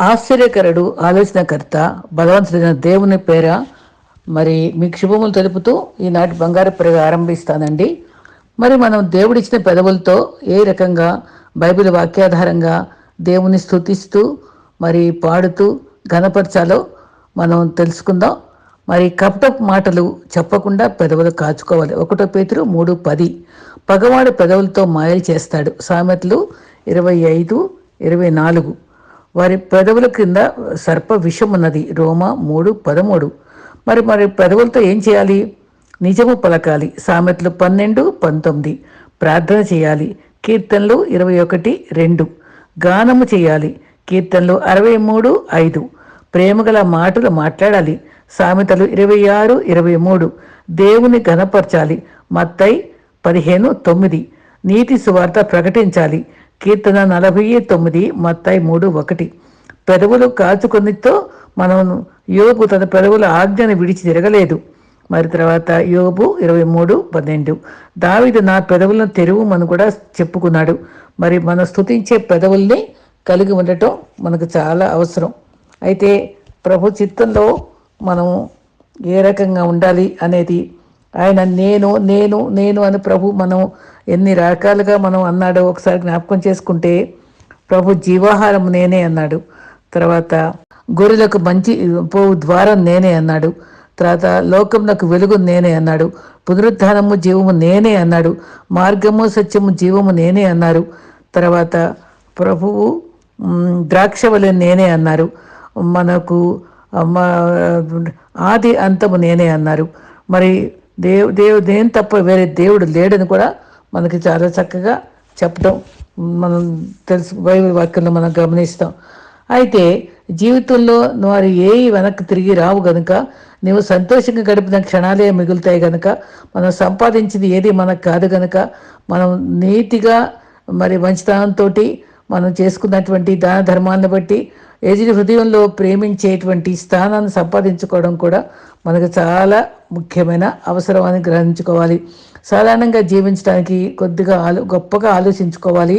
ఆశ్చర్యకరుడు ఆలోచనకర్త బలవంతుడైన దేవుని పేర మరి మీకు శుభములు తెలుపుతూ ఈనాటి బంగారు పెరుగు ఆరంభిస్తానండి. మరి మనం దేవుడిచ్చిన పెదవులతో ఏ రకంగా బైబిల్ వాక్యాధారంగా దేవుని స్థుతిస్తూ మరి పాడుతూ ఘనపరచాలో మనం తెలుసుకుందాం. మరి కపటపు మాటలు చెప్పకుండా పెదవులు కాచుకోవాలి. ఒకటో పేతురు మూడు పది. పగవాడు పెదవులతో మాయలు చేస్తాడు. సామెతలు ఇరవై ఐదు ఇరవై నాలుగు. వారి పెదవుల క్రింద సర్ప విషం ఉన్నది. రోమ మూడు పదమూడు. మరి మరి పెదవులతో ఏం చేయాలి? నిజము పలకాలి. సామెతలు పన్నెండు పంతొమ్మిది. ప్రార్థన చేయాలి. కీర్తనలు ఇరవై ఒకటి రెండు. గానము చేయాలి. కీర్తనలు అరవై మూడు ఐదు. ప్రేమగల మాటలు మాట్లాడాలి. సామెతలు ఇరవై ఆరు ఇరవై మూడు. దేవుని ఘనపరచాలి. మత్తై పదిహేను తొమ్మిది. నీతి సువార్త ప్రకటించాలి. కీర్తన నలభై తొమ్మిది మత్తాయి మూడు ఒకటి. పెదవులు కాచుకొనితో మనం యోగు తన పెదవుల ఆజ్ఞను విడిచి తిరగలేదు. మరి తర్వాత యోబు ఇరవై మూడు పన్నెండు. దావిదు నా పెదవులను తెరువుమని కూడా చెప్పుకున్నాడు. మరి మనం స్తుతించే పెదవుల్ని కలిగి ఉండటం మనకు చాలా అవసరం. అయితే ప్రభు చిత్తంలో మనం ఏ రకంగా ఉండాలి అనేది ఆయన నేను నేను నేను అని ప్రభు మనం ఎన్ని రకాలుగా మనం అన్నాడో ఒకసారి జ్ఞాపకం చేసుకుంటే ప్రభు జీవాహారం నేనే అన్నాడు. తర్వాత గొర్రెలకు మంచి పోవు ద్వారం నేనే అన్నాడు. తర్వాత లోకమునకు వెలుగు నేనే అన్నాడు. పునరుద్ధానము జీవము నేనే అన్నాడు. మార్గము సత్యము జీవము నేనే అన్నారు. తర్వాత ప్రభువు మ్, నేనే అన్నారు. మనకు ఆది అంతము నేనే అన్నారు. మరి దేవు దేవు దేని తప్ప వేరే దేవుడు లేడని కూడా మనకి చాలా చక్కగా చెప్పడం మనం తెలుసు బైబిల్ వాక్యంలో మనం గమనిస్తాం. అయితే జీవితంలో వారు ఏ వెనక్కి తిరిగి రావు గనుక నీవు సంతోషంగా గడిపిన క్షణాలే మిగులుతాయి గనుక మనం సంపాదించింది ఏది మనకు కాదు గనుక మనం నీతిగా మరి మంచితనంతో మనం చేసుకున్నటువంటి దాన ధర్మాలను బట్టి ఎదుటి హృదయంలో ప్రేమించేటువంటి స్థానాన్ని సంపాదించుకోవడం కూడా మనకు చాలా ముఖ్యమైన అవసరం అని గ్రహించుకోవాలి. సాధారణంగా జీవించడానికి కొద్దిగా ఆలో గొప్పగా ఆలోచించుకోవాలి.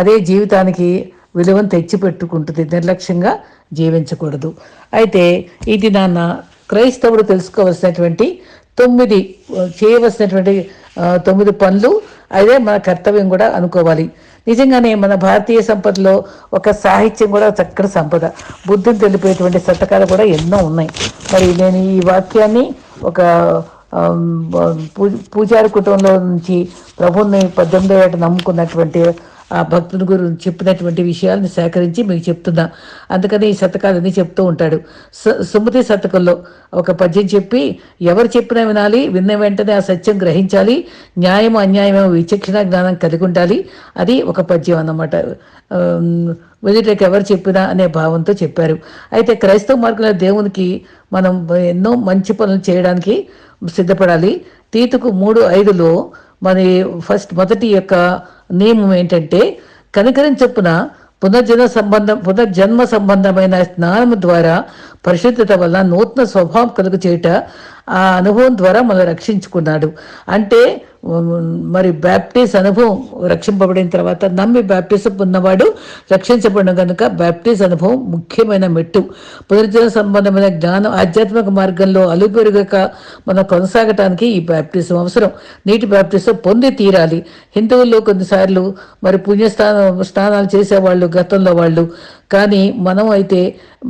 అదే జీవితానికి విలువను తెచ్చిపెట్టుకుంటుంది. నిర్లక్ష్యంగా జీవించకూడదు. అయితే ఇది నాన్న క్రైస్తవుడు తెలుసుకోవలసినటువంటి తొమ్మిది చేయవలసినటువంటి తొమ్మిది పనులు అదే మన కర్తవ్యం కూడా అనుకోవాలి. నిజంగానే మన భారతీయ సంపదలో ఒక సాహిత్యం కూడా చక్కటి సంపద. బుద్ధిని తెలిపేటువంటి శతకాలు కూడా ఎన్నో ఉన్నాయి. మరి నేను ఈ వాక్యాన్ని ఒక పూజారి కుటుంబంలో నుంచి ప్రభుని పద్దెనిమిదో ఏట నమ్ముకున్నటువంటి ఆ భక్తుని గురించి చెప్పినటువంటి విషయాలను సేకరించి మీకు చెప్తున్నా. అందుకని ఈ శతకాలన్నీ చెప్తూ ఉంటాడు. సు- సుమతి శతకంలో ఒక పద్యం చెప్పి ఎవరు చెప్పినా వినాలి విన్న వెంటనే ఆ సత్యం గ్రహించాలి న్యాయం అన్యాయమేమో విచక్షణ జ్ఞానం కలిగి ఉండాలి. అది ఒక పద్యం అన్నమాట. వెజిటేకి ఎవరు చెప్పినా అనే భావంతో చెప్పారు. అయితే క్రైస్తవ మార్గంలో దేవునికి మనం ఎన్నో మంచి పనులు చేయడానికి సిద్ధపడాలి. తీతుకు మూడు ఐదులో మరి ఫస్ట్ మొదటి యొక్క నియమం ఏంటంటే కనికరం చొప్పున పునర్జన్మ సంబంధం పునర్జన్మ సంబంధమైన స్నానము ద్వారా పరిశుద్ధత వల్ల నూతన స్వభావం కలుగు చేయుట ఆ అనుభవం ద్వారా మనం రక్షించుకున్నాడు. అంటే మరి బ్యాప్టిస్ అనుభవం రక్షింపబడిన తర్వాత నమ్మి బ్యాప్టిస్ ఉన్నవాడు రక్షించబడిన కనుక బ్యాప్టిస్ అనుభవం ముఖ్యమైన మెట్టు. పునర్జన సంబంధమైన జ్ఞానం ఆధ్యాత్మిక మార్గంలో అలుపెరుగక మనం కొనసాగటానికి ఈ బ్యాప్టిజం అవసరం. నీటి బ్యాప్టిజం పొంది తీరాలి. హిందువుల్లో కొన్నిసార్లు మరి పుణ్యస్థానం స్నానాలు చేసేవాళ్ళు గతంలో వాళ్ళు కానీ మనం అయితే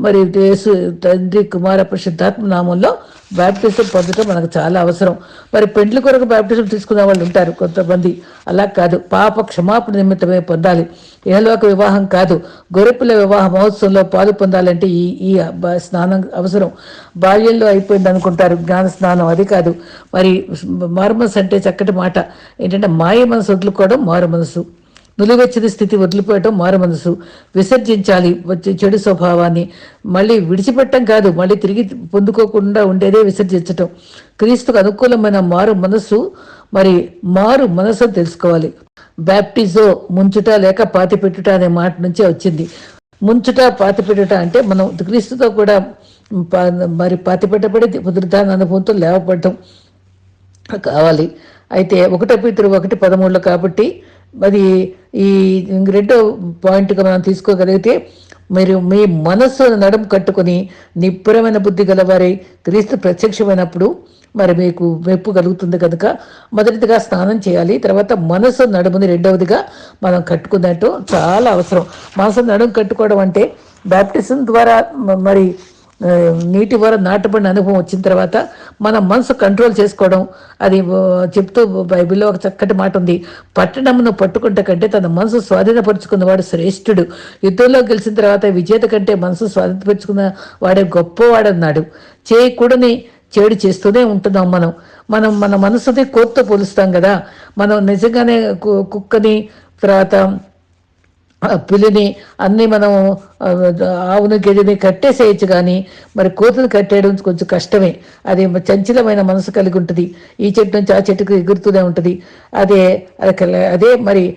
మరి యేసు తండ్రి కుమార పరిశుద్ధాత్మ నామంలో బ్యాప్టిజం పొందడం మనకు చాలా అవసరం. మరి పెండ్లి కొరకు బ్యాప్టిజం తీసుకునే వాళ్ళు ఉంటారు కొంతమంది. అలా కాదు. పాప క్షమాపణ నిమిత్తమే పొందాలి. ఇహలోక వివాహం కాదు. గొర్రెపిల్ల వివాహ మహోత్సవంలో పాలు పొందాలంటే ఈ ఈ స్నానం అవసరం. బాల్యంలో అయిపోయింది అనుకుంటారు. జ్ఞాన స్నానం అది కాదు. మరి మారు మనసు అంటే చక్కటి మాట. ఏంటంటే మాయ మనసు వదులుకోవడం మారు మనసు. నులివెచ్చని స్థితి వదిలిపోయటం మారు మనసు విసర్జించాలి వచ్చే చెడు స్వభావాన్ని. మళ్ళీ విడిచిపెట్టడం కాదు మళ్ళీ తిరిగి పొందుకోకుండా ఉండేదే విసర్జించటం. క్రీస్తుకు అనుకూలమైన మారు మనస్సు మరి మారు మనసు తెలుసుకోవాలి. బ్యాప్టిజో ముంచుట లేక పాతి పెట్టుట అనే మాట నుంచే వచ్చింది. ముంచుట పాతి పెట్టుట అంటే మనం క్రీస్తుతో కూడా మరి పాతి పెట్టబడి పునరుద్ధాన అనుభవంతో లేవపడటం కావాలి. అయితే ఒకటో పితరు ఒకటి పదమూడులో కాబట్టి మరి ఈ రెండో పాయింట్గా మనం తీసుకోగలిగితే మీరు మీ మనస్సు నడుము కట్టుకుని నిబ్బరమైన బుద్ధి గలవారై క్రీస్తు ప్రత్యక్షమైనప్పుడు మరి మీకు మెప్పు కలుగుతుంది కనుక మొదటిదిగా స్నానం చేయాలి తర్వాత మనసు నడుముని రెండవదిగా మనం కట్టుకున్నట్టు చాలా అవసరం. మనసు నడుము కట్టుకోవడం అంటే బ్యాప్టిజం ద్వారా మరి నీటి వర నాటబడిన అనుభవం వచ్చిన తర్వాత మన మనసు కంట్రోల్ చేసుకోవడం అది చెప్తూ బైబిల్లో ఒక చక్కటి మాట ఉంది. పట్టణమును పట్టుకుంటే కంటే తన మనసు స్వాధీనపరుచుకున్నవాడు శ్రేష్ఠుడు. యుద్ధంలో గెలిచిన తర్వాత విజేత కంటే మనసు స్వాధీనపరుచుకున్న వాడే గొప్పవాడన్నాడు. చేయకూడని చేడు చేస్తూనే ఉంటున్నాం మనం. మనం మన మనసుని కోర్తో పోలుస్తాం కదా. మనం నిజంగానే కు- కుక్కని తర్వాత పులిని అన్నీ మనం ఆవుని గెదిని కట్టేసేయచ్చు కానీ మరి కోతులు కట్టేయడం కొంచెం కష్టమే. అది చంచలమైన మనసు కలిగి ఉంటుంది. ఈ చెట్టు నుంచి ఆ చెట్టుకు ఎగురుతూనే ఉంటుంది. అదే అదే- అదే మరి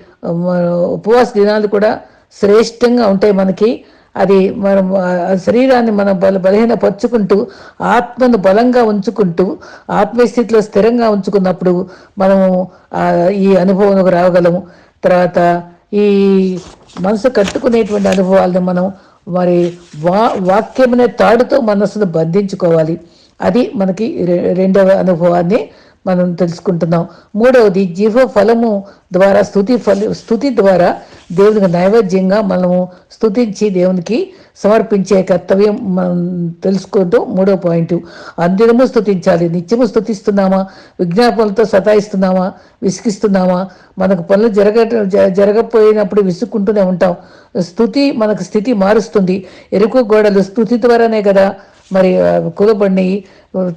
ఉపవాస దినాలు కూడా శ్రేష్టంగా ఉంటాయి మనకి. అది మనం శరీరాన్ని మనం బల బలహీనపరుచుకుంటూ ఆత్మను బలంగా ఉంచుకుంటూ ఆత్మస్థితిలో స్థిరంగా ఉంచుకున్నప్పుడు మనము ఈ అనుభవంలోకి రాగలము. తర్వాత ఈ మనసు కట్టుకునేటువంటి అనుభవాలను మనం మరి వా వాక్యమనే తాడుతో మనసును బంధించుకోవాలి. అది మనకి రె- రెండవ అనుభవాన్ని మనం తెలుసుకుంటున్నాం. మూడవది జీవ ఫలము ద్వారా స్థుతి ఫల స్థుతి ద్వారా దేవునికి నైవేద్యంగా మనము స్థుతించి దేవునికి సమర్పించే కర్తవ్యం మనం తెలుసుకుంటూ మూడో పాయింట్. అందినము స్థుతించాలి. నిత్యము స్థుతిస్తున్నామా? విజ్ఞాపనలతో సతాయిస్తున్నామా? విసిగిస్తున్నామా? మనకు పనులు జరగ జ- జరగకపోయినప్పుడు విసుక్కుంటూనే ఉంటాం. స్థుతి మనకు స్థితి మారుస్తుంది. ఎరుకు గోడలు స్థుతి ద్వారానే కదా మరి ఆ,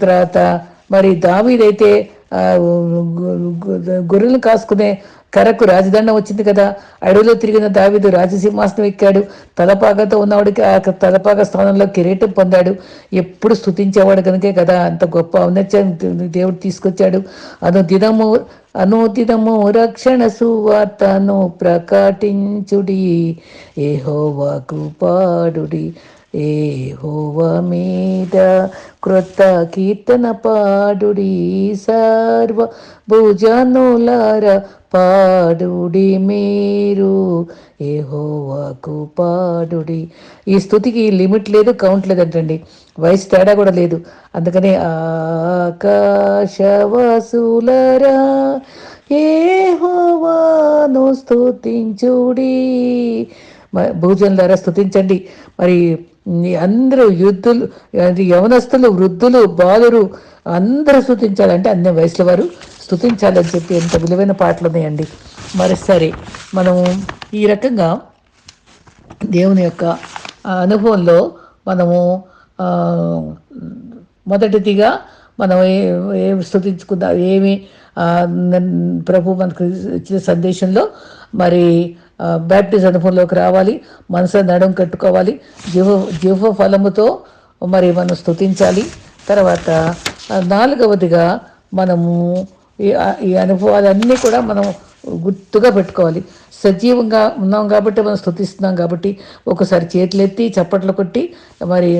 తర్వాత మరి దావీదైతే గొర్రెలను గొర్రెలు కాసుకునే కరకు రాజదండం వచ్చింది కదా. అడవిలో తిరిగిన దావిదు రాజసింహాసనం ఎక్కాడు. తలపాగతో ఉన్నవాడికి ఆ తలపాగ స్థానంలో కిరీటం పొందాడు. ఎప్పుడు స్థుతించేవాడు కనుకే కదా. అంత గొప్ప ఔన్నత్యాన్ని దేవుడు తీసుకొచ్చాడు. అనుదినము అనుదినము రక్షణ సువార్తను ప్రకటించుడి. ఏహోవాకు పాడుడి ఏహోవ మీద క్రొత్త కీర్తన పాడుడి సర్వ భుజనులార పాడుడి మీరు. ఏహోవాకు పాడుడి. ఈ స్థుతికి లిమిట్ లేదు కౌంట్ లేదంటండి. వయసు తేడా కూడా లేదు. అందుకని ఆకాశవాసులరా ఏహోవాను స్థుతించుడి మ- భూజనులారా స్తుతించండి. మరి అందరూ యుద్ధులు యవనస్తులు వృద్ధులు బాలురు అందరూ స్థుతించాలంటే అన్ని వయసుల వారు స్తుతించాలని చెప్పి ఎంత విలువైన పాటలు ఉన్నాయండి. మరి సరే మనము ఈ రకంగా దేవుని యొక్క అనుభవంలో మనము మొదటిదిగా మనం ఏ ఏ స్థుతించుకుందాం ఏమి ప్రభు మనకు ఇచ్చిన సందేశంలో మరి బ్యాప్టిజ్ అనుభవంలోకి రావాలి మనసు నడుం కట్టుకోవాలి జీవ జీవ ఫలముతో మరి మనం స్థుతించాలి తర్వాత నాలుగవదిగా మనము ఈ ఈ అనుభవాలన్నీ కూడా మనం గుర్తుగా పెట్టుకోవాలి. సజీవంగా ఉన్నాం కాబట్టి మనం స్థుతిస్తున్నాం కాబట్టి ఒకసారి చేతులెత్తి చప్పట్లు కొట్టి మరి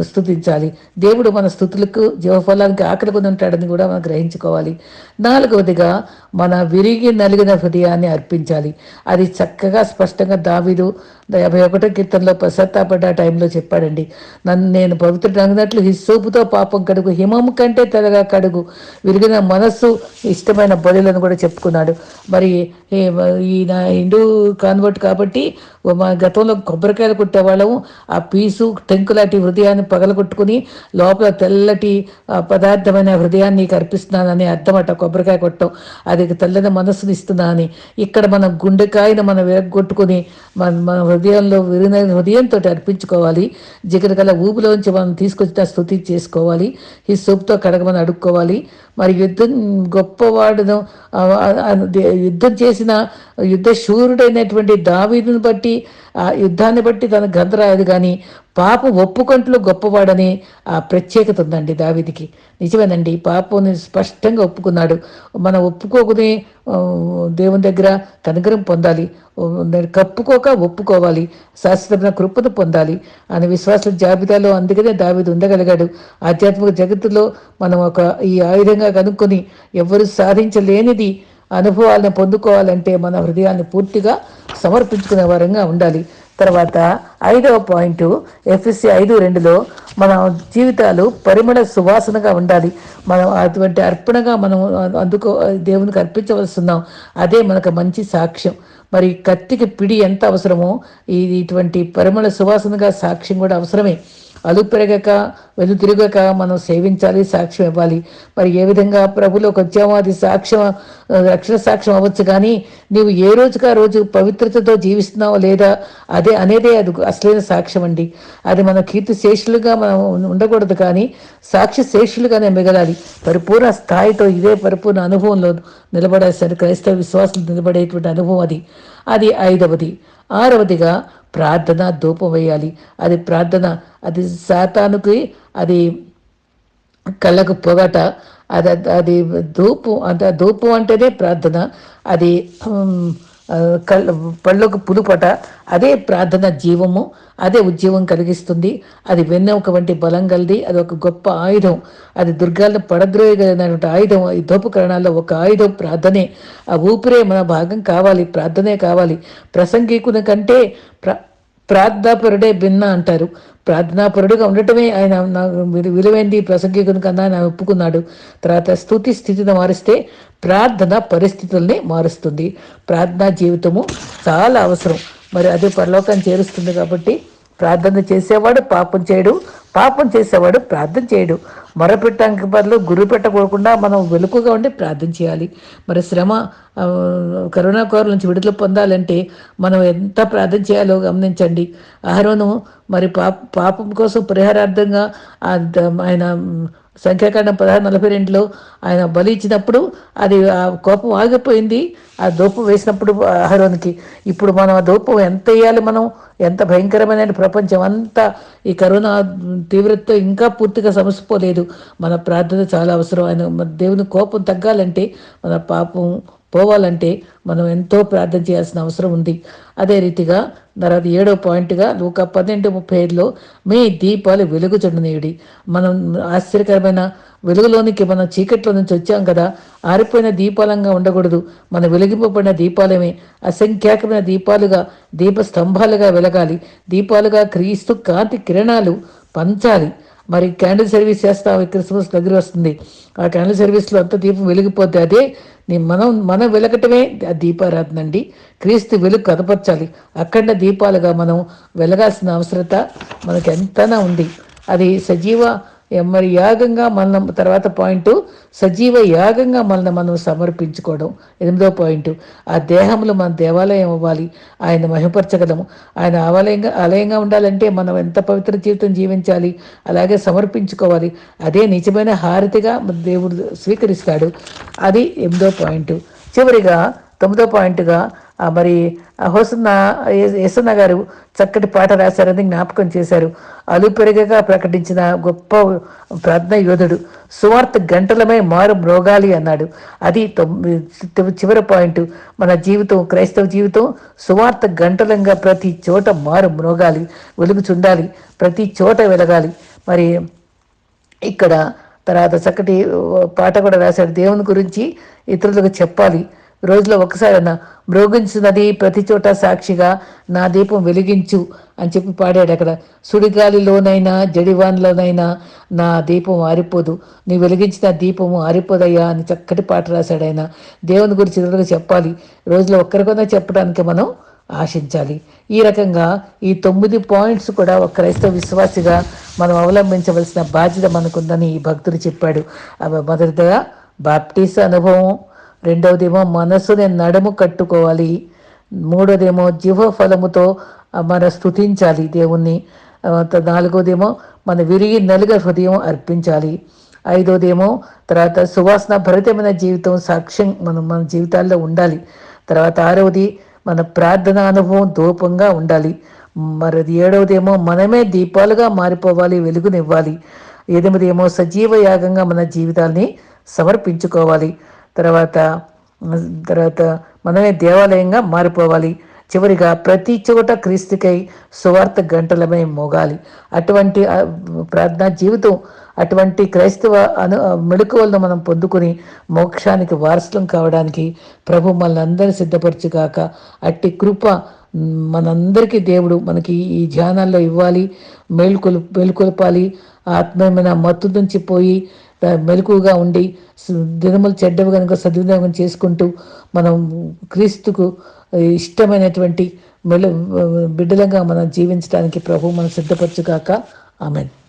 స్థుతించాలి. దేవుడు మన స్థుతులకు జీవఫలానికి ఆకలి కొని ఉంటాడని కూడా మనం గ్రహించుకోవాలి. నాలుగవదిగా మన విరిగి నలిగిన హృదయాన్ని అర్పించాలి. అది చక్కగా స్పష్టంగా దావిదు యాభై ఒకటో కీర్తనలో పశ్చాత్తాపడ్డ టైంలో చెప్పాడండి. నన్ను నేను పవిత్రుడు అన్నట్లు హిస్సోపుతో పాపం కడుగు హిమం కంటే తెల్లగా కడుగు. విరిగిన మనస్సు ఇష్టమైన బలులను కూడా చెప్పుకున్నాడు. మరి ఈ ఈ నా హిందూ కాన్వర్ట్ కాబట్టి మా గతంలో కొబ్బరికాయలు కొట్టేవాళ్ళము. ఆ పీసు టెంకులాంటి హృదయాన్ని పగలగొట్టుకుని లోపల తెల్లటి పదార్థమైన హృదయాన్ని నీకు అర్పిస్తున్నానని అర్థమట. కొబ్బరికాయ కొట్టడం అది తెల్లని మనస్సుని ఇస్తున్నా అని. ఇక్కడ మన గుండెకాయను మనం విరగొట్టుకుని మన మన హృదయంలో విరిగిన హృదయంతో అర్పించుకోవాలి. జిగర గల ఊపిలోంచి మనం తీసుకొచ్చిన స్థుతి చేసుకోవాలి. ఈ సూపుతో కడగమని అడుక్కోవాలి. మరి యుద్ధం గొప్పవాడును యుద్ధం చేసిన యుద్ధ శూరుడైనటువంటి దావీదును బట్టి ఆ యుద్ధాన్ని బట్టి తన గ్రంథ రాయదు కానీ పాప ఒప్పుకొంట్లో గొప్పవాడని ఆ ప్రత్యేకత ఉందండి దావిదికి. నిజమేనండి పాపని స్పష్టంగా ఒప్పుకున్నాడు. మనం ఒప్పుకోకునే దేవుని దగ్గర కనుగరం పొందాలి. కప్పుకోక ఒప్పుకోవాలి. శాశ్వతమైన కృపను పొందాలి. అని విశ్వాసుల జాబితాలో అందుకనే దావిది ఉండగలిగాడు. ఆధ్యాత్మిక జగత్తులో మనం ఒక ఈ ఆయుధంగా కనుక్కొని ఎవరు సాధించలేనిది అనుభవాలను పొందుకోవాలంటే మన హృదయాన్ని పూర్తిగా సమర్పించుకునే వారంగా ఉండాలి. తర్వాత ఐదవ పాయింట్ ఎఫ్ఎస్సి ఐదు రెండులో మన జీవితాలు పరిమళ సువాసనగా ఉండాలి. మనం అటువంటి అర్పణగా మనం అందుకో దేవునికి అర్పించవలసిన్నాం. అదే మనకు మంచి సాక్ష్యం. మరి కత్తికి పిడి ఎంత అవసరమో ఇది ఇటువంటి పరిమళ సువాసనగా సాక్ష్యం కూడా అవసరమే. అలుపు పెరగక వెలు తిరగక మనం సేవించాలి సాక్ష్యం ఇవ్వాలి. మరి ఏ విధంగా ప్రభులోకి వచ్చామో అది సాక్ష్యం రక్షణ సాక్ష్యం అవ్వచ్చు? కానీ నీవు ఏ రోజుగా రోజు పవిత్రతతో జీవిస్తున్నావో లేదా అదే అనేదే అది అసలైన సాక్ష్యం అండి. అది మన కీర్తి శేషులుగా మనం ఉండకూడదు కానీ సాక్షి శేషులుగానే మిగలాలి. పరిపూర్ణ స్థాయితో ఇదే పరిపూర్ణ అనుభవంలో నిలబడేసరి క్రైస్తవ విశ్వాసులు నిలబడేటువంటి అనుభవం అది. అది ఐదవది. ఆరవదిగా ప్రార్థన ధూపం వేయాలి. అది ప్రార్థన అది శాతానికి అది కళ్ళకు పొగట అది అది ధూపం అంటే ధూపం అంటేనే ప్రార్థన అది కళ్ళ పళ్ళకు పులుపట అదే ప్రార్థన జీవము అదే ఉద్యమం కలిగిస్తుంది. అది వెన్నెముక వంటి బలం కలిది అది ఒక గొప్ప ఆయుధం. అది దుర్గాలను పడద్రోయగలిగినటువంటి ఆయుధం ఈ ధూపకరణాల్లో ఒక ఆయుధం ప్రార్థనే. ఆ ఊపిరే మన భాగం కావాలి ప్రార్థనే కావాలి. ప్రసంగికుని కంటే ప్ర ప్రార్థనాపరుడే భిన్న అంటారు. ప్రార్థనాపరుడుగా ఉండటమే ఆయన విలువైంది ప్రసంగికుని కన్నా ఆయన ఒప్పుకున్నాడు. తర్వాత స్థుతి స్థితిని మారిస్తే ప్రార్థన పరిస్థితుల్ని మారుస్తుంది. ప్రార్థనా జీవితము చాలా అవసరం. మరి అది పరలోకాన్ని చేరుస్తుంది కాబట్టి ప్రార్థన చేసేవాడు పాపం చేయడు పాపం చేసేవాడు ప్రార్థన చేయడు. మొరపెట్టడానికి బదులు గురి పెట్టకోకుండా మనం వెలుకుగా ఉండి ప్రార్థన చేయాలి. మరి శ్రమ కరోనా కోర నుంచి విడుదల పొందాలంటే మనం ఎంత ప్రార్థన చేయాలో గమనించండి. అహరోను మరి పాప పాపం కోసం పరిహారార్థంగా ఆయన సంఖ్యాకాండం పదహారు నలభై రెండులో ఆయన బలి ఇచ్చినప్పుడు అది ఆ కోపం ఆగిపోయింది. ఆ దూపం వేసినప్పుడు అహరోనికి ఇప్పుడు మనం ఆ దూపం ఎంత వేయాలి మనం? ఎంత భయంకరమైన ప్రపంచం అంతా ఈ కరోనా తీవ్రతతో ఇంకా పూర్తిగా సమసిపోలేదు. మన ప్రార్థన చాలా అవసరం. ఆయన దేవుని కోపం తగ్గాలంటే మన పాపం పోవాలంటే మనం ఎంతో ప్రార్థన చేయాల్సిన అవసరం ఉంది. అదే రీతిగా తర్వాత ఏడో పాయింట్గా ఒక పన్నెండు ముప్పై ఐదులో మీ దీపాలు వెలుగు చెండనీయుడి మనం ఆశ్చర్యకరమైన వెలుగులోనికి మనం చీకట్లో నుంచి వచ్చాం కదా ఆరిపోయిన దీపాలంగా ఉండకూడదు. మన వెలిగింపబడిన దీపాలమే అసంఖ్యాకమైన దీపాలుగా దీప స్తంభాలుగా వెలగాలి. దీపాలుగా క్రీస్తు కాంతి కిరణాలు పంచాలి. మరి క్యాండిల్ సర్వీస్ చేస్తాం క్రిస్మస్ దగ్గర వస్తుంది. ఆ క్యాండిల్ సర్వీస్లో అంత దీపం వెలిగిపోతే అదే నీ మనం మనం వెలగటమే దీపారాధన అండి. క్రీస్తు వెలుగు కనపరచాలి. అఖండ దీపాలుగా మనం వెలగాల్సిన అవసరత మనకు ఎంతనా ఉంది. అది సజీవ మరి యాగంగా మనం తర్వాత పాయింట్ సజీవ యాగంగా మనల్ని మనం సమర్పించుకోవడం. ఎనిమిదో పాయింట్ ఆ దేహంలో మన దేవాలయం అవ్వాలి ఆయన మహిమపరచగలము. ఆయన ఆలయంగా ఆలయంగా ఉండాలంటే మనం ఎంత పవిత్ర జీవితం జీవించాలి అలాగే సమర్పించుకోవాలి. అదే నిజమైన హారతిగా దేవుడు స్వీకరిస్తాడు. అది ఎనిమిదో పాయింట్ చివరిగా తొమ్మిదో పాయింట్గా మరి హోసన్న యసన్న గారు చక్కటి పాట రాశారని జ్ఞాపకం చేశారు. అలుపెరగగా ప్రకటించిన గొప్ప ప్రార్థన యోధుడు సువార్త గంటలమే మారు మ్రోగాలి అన్నాడు. అది చివరి పాయింట్. మన జీవితం క్రైస్తవ జీవితం సువార్త గంటలంగా ప్రతి చోట మారు మ్రోగాలి వెలుగు చుండాలి ప్రతి చోట వెలగాలి. మరి ఇక్కడ తర్వాత చక్కటి పాట కూడా రాశాడు. దేవుని గురించి ఇతరులకు చెప్పాలి. రోజులో ఒకసారి అన్న మ్రోగించినది ప్రతి చోట సాక్షిగా నా దీపం వెలిగించు అని చెప్పి పాడాడు అక్కడ. సుడిగాలిలోనైనా జడివాన్లోనైనా నా దీపం ఆరిపోదు. నీ వెలిగించిన దీపము ఆరిపోదయ్యా అని చక్కటి పాట రాశాడు ఆయన. దేవుని గురించి ఇతరులకు చెప్పాలి. రోజులో ఒక్కరికొన్నా చెప్పడానికి మనం ఆశించాలి. ఈ రకంగా ఈ తొమ్మిది పాయింట్స్ కూడా ఒక క్రైస్తవ విశ్వాసిగా మనం అవలంబించవలసిన బాధ్యత మనకుందని ఈ భక్తుడు చెప్పాడు. మొదటిగా బాప్టిస్ అనుభవం రెండవదేమో మనసుని నడుము కట్టుకోవాలి. మూడోదేమో జీవ ఫలముతో మన స్థుతించాలి దేవుణ్ణి. నాలుగోదేమో మన విరిగి నలుగ హృదయం అర్పించాలి. ఐదోదేమో తర్వాత సువాసన భరితమైన జీవితం సాక్ష్యం మనం మన జీవితాల్లో ఉండాలి. తర్వాత ఆరవది మన ప్రార్థన అనుభవం దూపంగా ఉండాలి. మరి ఏడవదేమో మనమే దీపాలుగా మారిపోవాలి వెలుగునివ్వాలి. ఎనిమిదేమో సజీవ యాగంగా మన జీవితాల్ని సమర్పించుకోవాలి. తర్వాత తర్వాత మనమే దేవాలయంగా మారిపోవాలి. చివరిగా ప్రతి చోట క్రీస్తుకై సువార్త గంటలమై మోగాలి. అటువంటి ప్రార్థనా జీవితం అటువంటి క్రైస్తవ అను మెడుకువలను మనం పొందుకుని మోక్షానికి వారసులం కావడానికి ప్రభు మనల్ని అందరూ సిద్ధపరచుగాక అట్టి కృప మనందరికీ దేవుడు మనకి ఈ ధ్యానాల్లో ఇవ్వాలి. మేలుకొలు మేలుకొల్పాలి. ఆత్మీయమైన మత్తు నుంచి పోయి మెలకుగా ఉండి దినములు చెడ్డవి కనుక సద్వినియోగం చేసుకుంటూ మనం క్రీస్తుకు ఇష్టమైనటువంటి మెలు బిడ్డలంగా మనం జీవించడానికి ప్రభు మనం సిద్ధపరచుగాక. ఆమెన్.